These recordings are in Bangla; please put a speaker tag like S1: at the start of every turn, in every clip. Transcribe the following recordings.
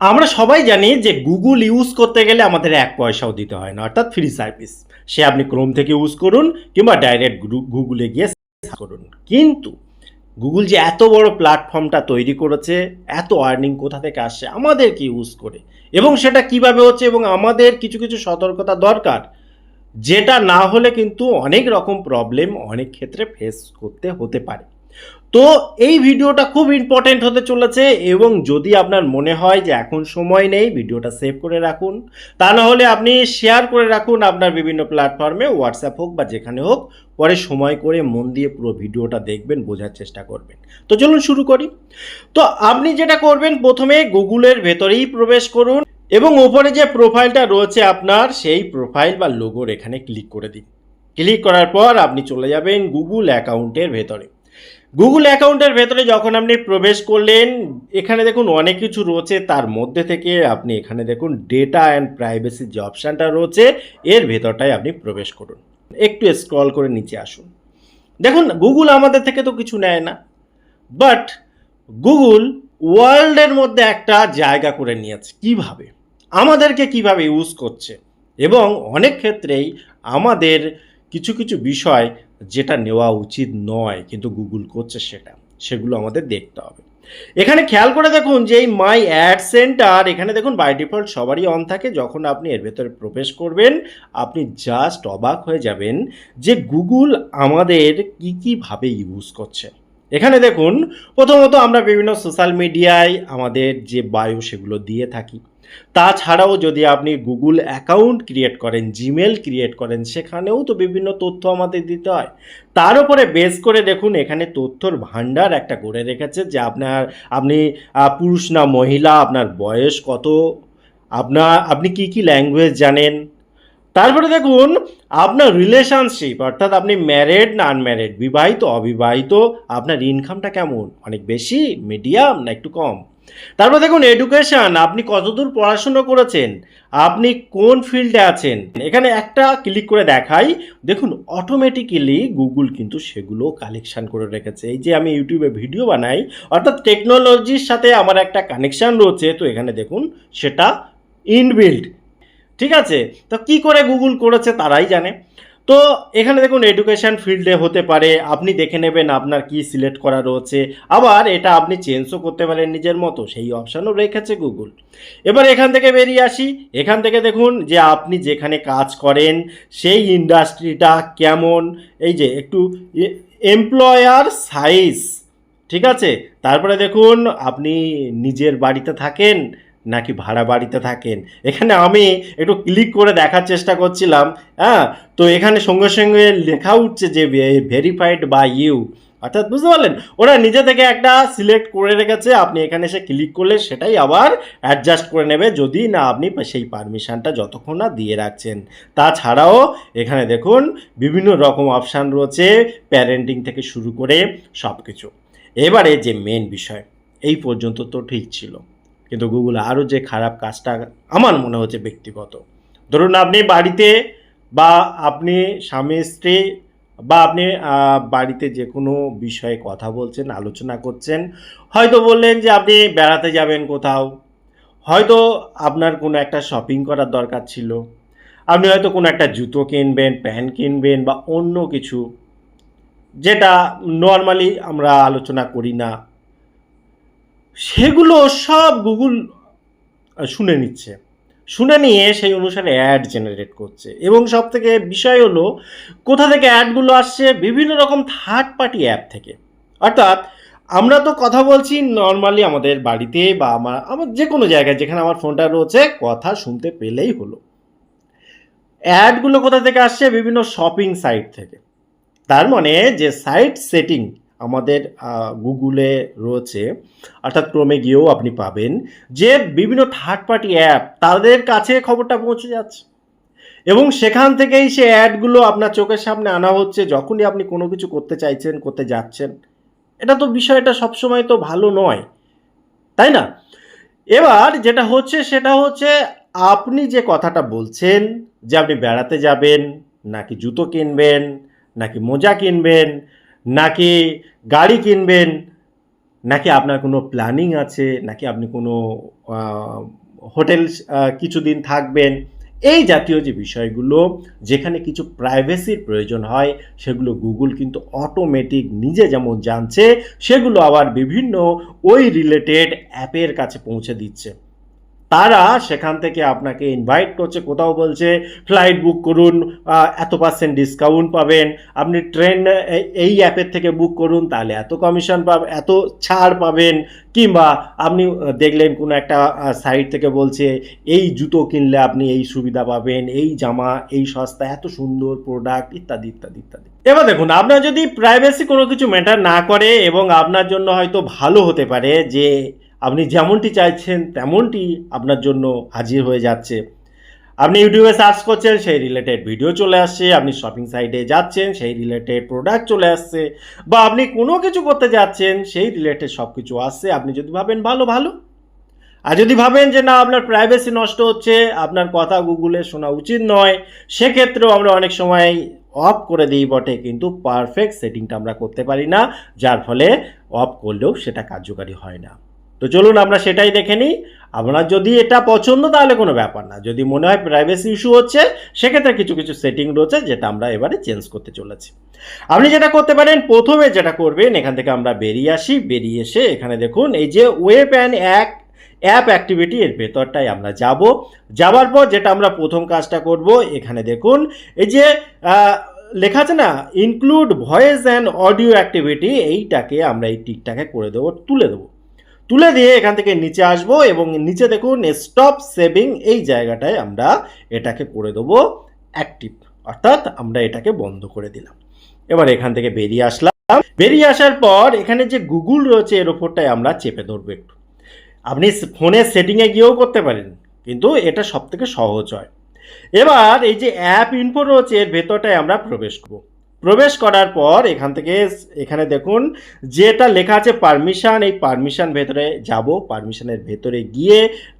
S1: আমরা সবাই জানি যে গুগল ইউজ করতে গেলে আমাদের এক পয়সাও দিতে হয় না, অর্থাৎ ফ্রি সার্ভিস সে আপনি ক্রোম থেকে ইউজ করুন কিংবা ডাইরেক্ট গুগলে গিয়ে করুন। কিন্তু গুগল যে এত বড় প্ল্যাটফর্মটা তৈরি করেছে, এত আর্নিং কোথা থেকে আসছে আমাদেরকে ইউজ করে? এবং সেটা কীভাবে হচ্ছে এবং আমাদের কিছু কিছু সতর্কতা দরকার, যেটা না হলে কিন্তু অনেক রকম প্রবলেম অনেক ক্ষেত্রে ফেস করতে হতে পারে। তো এই ভিডিওটা খুব ইম্পর্টেন্ট হতে চলেছে এবং যদি আপনার মনে হয় যে এখন সময় নেই ভিডিওটা সেভ করে রাখুন, তা না হলে আপনি শেয়ার করে রাখুন আপনার বিভিন্ন প্ল্যাটফর্মে হোয়াটসঅ্যাপ হোক বা যেখানে হোক, পরে সময় করে মন দিয়ে পুরো ভিডিওটা দেখবেন, বোঝার চেষ্টা করবেন। তো চলুন শুরু করি। তো আপনি যেটা করবেন, প্রথমে গুগলের ভেতরেই প্রবেশ করুন এবং ওপরে যে প্রোফাইলটা রয়েছে আপনার, সেই প্রোফাইল বা লোগোর এখানে ক্লিক করে দিন। ক্লিক করার পর আপনি চলে যাবেন গুগল অ্যাকাউন্টের ভেতরে। গুগল অ্যাকাউন্টের ভেতরে যখন আপনি প্রবেশ করলেন, এখানে দেখুন অনেক কিছু রয়েছে। তার মধ্যে থেকে আপনি এখানে দেখুন ডেটা অ্যান্ড প্রাইভেসির যে অপশানটা রয়েছে, এর ভেতরটায় আপনি প্রবেশ করুন। একটু স্ক্রল করে নিচে আসুন। দেখুন গুগল আমাদের থেকে তো কিছু নেয় না। বাট গুগল ওয়ার্ল্ডের মধ্যে একটা জায়গা করে নিয়েছে। কীভাবে? আমাদেরকে কীভাবে ইউজ করছে? এবং অনেক ক্ষেত্রেই আমাদের কিছু কিছু বিষয় যেটা নেওয়া উচিত নয়, কিন্তু গুগল করছে সেটা, সেগুলো আমাদের দেখতে হবে। এখানে খেয়াল করে দেখুন যে এই মাই অ্যাড সেন্টার এখানে দেখুন বাই ডিফল্ট সবারই অন থাকে, যখন আপনি এর ভেতরে প্রবেশ করবেন, আপনি জাস্ট অবাক হয়ে যাবেন যে গুগল আমাদের কী কীভাবে ইউজ করছে। এখানে দেখুন, প্রথমত আমরা বিভিন্ন সোশ্যাল মিডিয়ায় আমাদের যে বায়ু সেগুলো দিয়ে থাকি। তাছাড়াও যদি আপনি গুগল অ্যাকাউন্ট ক্রিয়েট করেন, জিমেল ক্রিয়েট করেন, সেখানেও তো বিভিন্ন তথ্য আমাদের দিতে হয়। তার উপরে বেস করে দেখুন, এখানে তথ্যর ভাণ্ডার একটা করে রেখেছে যে আপনার, আপনি পুরুষ না মহিলা, আপনার বয়স কত, আপনার, আপনি কি কি ল্যাঙ্গুয়েজ জানেন। তারপরে দেখুন, আপনার রিলেশনশিপ অর্থাৎ আপনি ম্যারেড না আনম্যারেড বিবাহিত, অবিবাহিত, আপনার ইনকামটা কেমন? অনেক বেশি মিডিয়াম না একটু কম? তারপর দেখুন এডুকেশন আপনি কতদূর পড়াশুনো করেছেন, আপনি কোন ফিল্ডে আছেন? এখানে একটা ক্লিক করে দেখাই। দেখুন অটোমেটিক্যালি গুগল কিন্তু সেগুলো কালেকশান করে রেখেছে। এই যে আমি ইউটিউবে ভিডিও বানাই, অর্থাৎ টেকনোলজির সাথে আমার একটা কানেকশান রয়েছে, তো এখানে দেখুন, সেটা ইনবিল্ড ঠিক আছে? তো কি করে গুগল করেছে তারাই জানে। তো এখানে দেখুন এডুকেশন ফিল্ডে হতে পারে, আপনি দেখে নেবেন আপনার কি সিলেক্ট করা রয়েছে। আবার এটা আপনি চেঞ্জও করতে পারেন নিজের মতো, সেই অপশানও রেখেছে গুগল এবার এখান থেকে বেরিয়ে আসি। এখান থেকে দেখুন যে আপনি যেখানে কাজ করেন, সেই ইন্ডাস্ট্রিটা কেমন? এই যে একটু এমপ্লয়ার সাইজ ঠিক আছে? তারপরে দেখুন, আপনি নিজের বাড়িতে থাকেন নাকি ভাড়া বাড়িতে থাকেন? এখানে আমি একটু ক্লিক করে দেখার চেষ্টা করছিলাম হ্যাঁ? তো এখানে সঙ্গে সঙ্গে লেখা উঠছে যে ভেরিফাইড বাই ইউ অর্থাৎ বুঝতে পারলেন? ওরা নিজে থেকে একটা সিলেক্ট করে রেখেছে, আপনি এখানে এসে ক্লিক করলে সেটাই আবার অ্যাডজাস্ট করে নেবে, যদি না আপনি সেই পারমিশনটা যতক্ষণ না দিয়ে রাখছেন। তাছাড়াও এখানে দেখুন, বিভিন্ন রকম অপশান রয়েছে প্যারেন্টিং থেকে শুরু করে সব কিছু এবারে যে মেন বিষয়, এই পর্যন্ত তো ঠিক ছিল। কিন্তু গুগল আরও যে খারাপ কাজটা আমার মনে হচ্ছে ব্যক্তিগত। ধরুন আপনি বাড়িতে বা আপনি স্বামী, স্ত্রী বা আপনি বাড়িতে যে কোনো বিষয়ে কথা বলছেন, আলোচনা করছেন, হয়তো বললেন যে আপনি বেড়াতে যাবেন কোথাও, হয়তো আপনার কোনো একটা শপিং করার দরকার ছিল, আপনি হয়তো কোনো একটা জুতো কিনবেন, প্যান্ট কিনবেন বা অন্য কিছু, যেটা নর্মালি আমরা আলোচনা করি না। সেগুলো সব গুগল শুনে নিচ্ছে। শুনে নিয়ে সেই অনুসারে অ্যাড জেনারেট করছে। এবং সব থেকে বিষয় হলো, কোথা থেকে অ্যাডগুলো আসছে? বিভিন্ন রকম থার্ড পার্টি অ্যাপ থেকে। অর্থাৎ, আমরা তো কথা বলছি নর্মালি আমাদের বাড়িতে বা আমার আমার যে কোনো জায়গায় যেখানে আমার ফোনটা রয়েছে, কথা শুনতে পেলেই হলো। অ্যাডগুলো কোথা থেকে আসছে? বিভিন্ন শপিং সাইট থেকে। তার মানে যে সাইট সেটিং আমাদের গুগলে রয়েছে। অর্থাৎ ক্রমে গিয়েও আপনি পাবেন যে বিভিন্ন থার্ড পার্টি অ্যাপ তাদের কাছে খবরটা পৌঁছে যাচ্ছে। এবং সেখান থেকেই সে অ্যাডগুলো আপনার চোখের সামনে আনা হচ্ছে যখনই আপনি কোনো কিছু করতে চাইছেন, করতে যাচ্ছেন। এটা তো বিষয়টা সবসময় তো ভালো নয়, তাই না? এবার যেটা হচ্ছে সেটা হচ্ছে আপনি যে কথাটা বলছেন যে আপনি বেড়াতে যাবেন, নাকি জুতো কিনবেন, নাকি মোজা কিনবেন নাকি গাড়ি কিনবেন? নাকি আপনার কোনো প্ল্যানিং আছে? নাকি আপনি কোনো হোটেল কিছুদিন থাকবেন? এই জাতীয় যে বিষয়গুলো, যেখানে কিছু প্রাইভেসির প্রয়োজন হয়, সেগুলো গুগল কিন্তু অটোমেটিক নিজে যেমন জানছে, সেগুলো আবার বিভিন্ন ওই রিলেটেড অ্যাপের কাছে পৌঁছে দিচ্ছে। তারা সেখান থেকে আপনাকে ইনভাইট করছে, কোথাও বলছে ফ্লাইট বুক করুন এত পার্সেন্ট ডিসকাউন্ট পাবেন। আপনি ট্রেন এই অ্যাপের থেকে বুক করুন, তাহলে এত কমিশন পাবেন এত ছাড় পাবেন। কিংবা আপনি দেখলেন কোনো একটা সাইট থেকে বলছে, এই জুতো কিনলে আপনি এই সুবিধা পাবেন, এই জামা, এই সস্তা, এত সুন্দর প্রোডাক্ট ইত্যাদি ইত্যাদি ইত্যাদি। এবার দেখুন, আপনার যদি প্রাইভেসি কোনো কিছু ম্যাটার না করে এবং আপনার জন্য হয়তো ভালো হতে পারে যে আপনি যেমনটি চাইছেন, তেমনটি আপনার জন্য হাজির হয়ে যাচ্ছে। আপনি ইউটিউবে সার্চ করছেন, সেই রিলেটেড ভিডিও চলে আসছে। আপনি শপিং সাইটে যাচ্ছেন, সেই রিলেটেড প্রোডাক্ট চলে আসছে। বা আপনি কোনো কিছু করতে যাচ্ছেন, সেই রিলেটেড সব কিছু আসছে। আপনি যদি ভাবেন ভালো ভালো। আর যদি ভাবেন যে না, আপনার প্রাইভেসি নষ্ট হচ্ছে, আপনার কথা গুগলে শোনা উচিত নয়, সেক্ষেত্রেও আমরা অনেক সময় অফ করে দিই বটে। কিন্তু পারফেক্ট সেটিংটা আমরা করতে পারি না, যার ফলে অফ করলেও সেটা কার্যকারী হয় না। তো চলুন আমরা সেটাই দেখে নিই। আপনার যদি এটা পছন্দ, তাহলে কোনো ব্যাপার না। যদি মনে হয় প্রাইভেসি ইস্যু হচ্ছে, সেক্ষেত্রে কিছু কিছু সেটিং রয়েছে, যেটা আমরা এবারে চেঞ্জ করতে চলেছি। আপনি যেটা করতে পারেন, প্রথমে যেটা করবেন, এখান থেকে আমরা বেরিয়ে আসি। বেরিয়ে এসে এখানে দেখুন, এই যে ওয়েব অ্যান্ড এক অ্যাপ অ্যাক্টিভিটি এর ভেতরটাই আমরা যাব। যাবার পর যেটা আমরা প্রথম কাজটা করব, এখানে দেখুন, এই যে লেখা আছে না include voice and audio activity এইটাকে আমরা এই টিকটাকে করে দেবো, তুলে দেবো। তুলে দিয়ে এখান থেকে নিচে আসব এবং নিচে দেখুন স্টপ সেভিং এই জায়গাটায় আমরা এটাকে করে দেবো অ্যাক্টিভ অর্থাৎ আমরা এটাকে বন্ধ করে দিলাম। এবার এখান থেকে বেরিয়ে আসলাম। বেরিয়ে আসার পর এখানে যে গুগল রয়েছে, এর ওপরটায় আমরা চেপে ধরবো একটু। আপনি ফোনের সেটিংয়ে গিয়েও করতে পারেন, কিন্তু এটা সব থেকে সহজ হয়। এবার এই যে অ্যাপ ইনফো রয়েছে, এর ভেতরটায় আমরা প্রবেশ করব। প্রবেশ করার পর এখান থেকে এখানে দেখুন, যেটা লেখা আছে পারমিশান এই পারমিশান ভেতরে যাব পারমিশানের ভেতরে গিয়ে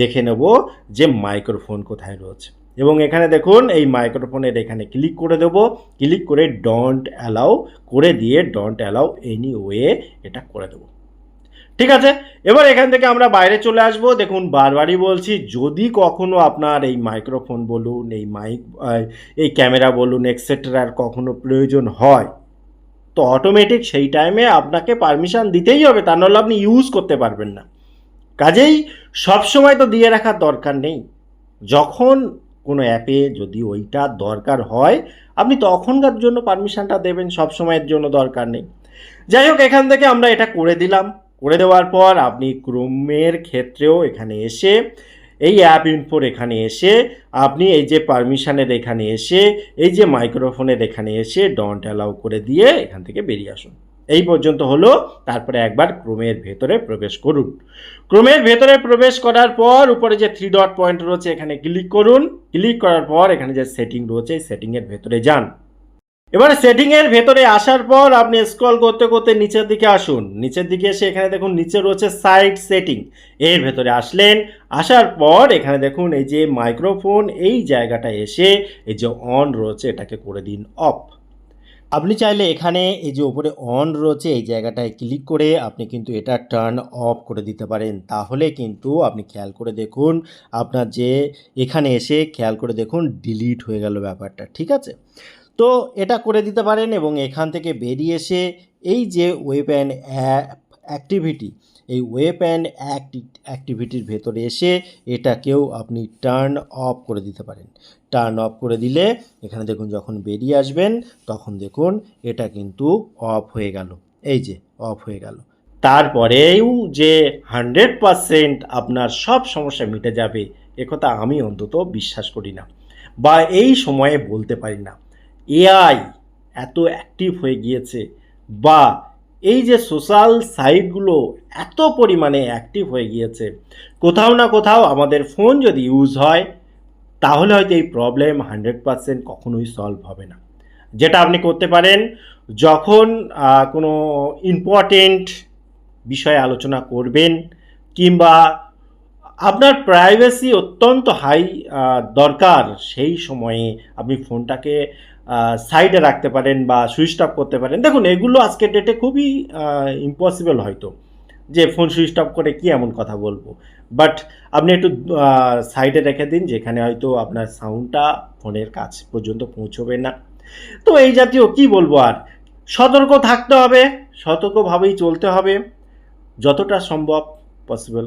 S1: দেখে নেব যে মাইক্রোফোন কোথায় রয়েছে। এবং এখানে দেখুন, এই মাইক্রোফোনের এখানে ক্লিক করে দেব। ক্লিক করে ডন্ট অ্যালাউ করে দিয়ে ডন্ট অ্যালাউ এনি ওয়ে এটা করে দেবো। ঠিক আছে? এবার এখান থেকে আমরা বাইরে চলে আসব। দেখুন, বারবারই বলছি, যদি কখনো আপনার এই মাইক্রোফোন বলুন, এই মাইক এই ক্যামেরা বলুন এক্সেট্রার কখনো প্রয়োজন হয়, তো অটোমেটিক সেই টাইমে আপনাকে পারমিশন দিতেই হবে। তা নাহলে আপনি ইউজ করতে পারবেন না। কাজেই সবসময় তো দিয়ে রাখার দরকার নেই। যখন কোনো অ্যাপে যদি ওইটা দরকার হয়, আপনি তখনকার জন্য পারমিশনটা দেবেন, সব সময়ের জন্য দরকার নেই। যাই হোক, এখান থেকে আমরা এটা করে দিলাম। করে দেওয়ার পর আপনি ক্রোমের ক্ষেত্রেও এখানে এসে, এই অ্যাপ ইনফোর এখানে এসে, আপনি এই যে পারমিশনের এখানে এসে, এই যে মাইক্রোফোনের এখানে এসে ডন্ট অ্যালাউ করে দিয়ে এখান থেকে বেরিয়ে আসুন। এই পর্যন্ত হলো, তারপরে একবার ক্রোমের ভেতরে প্রবেশ করুন। ক্রোমের ভেতরে প্রবেশ করার পর, উপরে যে থ্রি ডট পয়েন্ট রয়েছে, এখানে ক্লিক করুন। ক্লিক করার পর এখানে যে সেটিং রয়েছে সেটিংয়ের ভেতরে যান। এবারে সেটিংয়ের ভেতরে আসার পর আপনি স্ক্রল করতে করতে নিচের দিকে আসুন। নিচের দিকে এসে এখানে দেখুন, নিচে রয়েছে সাইড সেটিং এর ভেতরে আসলেন। আসার পর এখানে দেখুন, এই যে মাইক্রোফোন এই জায়গাটা এসে এই যে অন রয়েছে, এটাকে করে দিন অফ আপনি চাইলে এখানে এই যে উপরে অন রয়েছে, এই জায়গাটায় ক্লিক করে আপনি কিন্তু এটা টার্ন অফ করে দিতে পারেন। তাহলে কিন্তু আপনি খেয়াল করে দেখুন, আপনার যে এখানে এসে খেয়াল করে দেখুন ডিলিট হয়ে গেল ব্যাপারটা। ঠিক আছে? তো এটা করে দিতে পারেন এবং এখান থেকে বেরিয়ে এসে এই যে ওয়েব অ্যান্ড অ্যাপ অ্যাক্টিভিটি এই ওয়েব অ্যান্ড অ্যাক্টিভিটির ভেতরে এসে এটাকেও আপনি টার্ন অফ করে দিতে পারেন। টার্ন অফ করে দিলে এখানে দেখুন যখন বেরিয়ে আসবেন, তখন দেখুন এটা কিন্তু অফ হয়ে গেল। এই যে অফ হয়ে গেল। তারপরেও যে হান্ড্রেড পারসেন্ট আপনার সব সমস্যা মিটে যাবে, একথা আমি অন্তত বিশ্বাস করি না বা এই সময়ে বলতে পারি না। এআই এত অ্যাক্টিভ হয়ে গিয়েছে বা এই যে সোশ্যাল সাইটগুলো এত পরিমাণে অ্যাক্টিভ হয়ে গিয়েছে, কোথাও না কোথাও আমাদের ফোন যদি ইউজ হয়, তাহলে হয়তো এই প্রবলেম হান্ড্রেড পারসেন্ট কখনোই সলভ হবে না। যেটা আপনি করতে পারেন, যখন কোনো ইম্পর্টেন্ট বিষয়ে আলোচনা করবেন কিংবা আপনার প্রাইভেসি অত্যন্ত হাই দরকার, সেই সময়ে আপনি ফোনটাকে সাইডে রাখতে পারেন বা সুইচ অফ করতে পারেন। দেখুন, এগুলো আজকের ডেটে খুবই ইম্পসিবল হয়তো যে ফোন সুইচ অফ করে কি এমন কথা বলব। বাট আপনি একটু সাইডে রেখে দিন, যেখানে হয়তো আপনার সাউন্ডটা ফোনের কাছ পর্যন্ত পৌঁছবে না। তো এই জাতীয় কি বলব আর? সতর্ক থাকতে হবে, সতর্কভাবেই চলতে হবে, যতটা সম্ভব পসিবল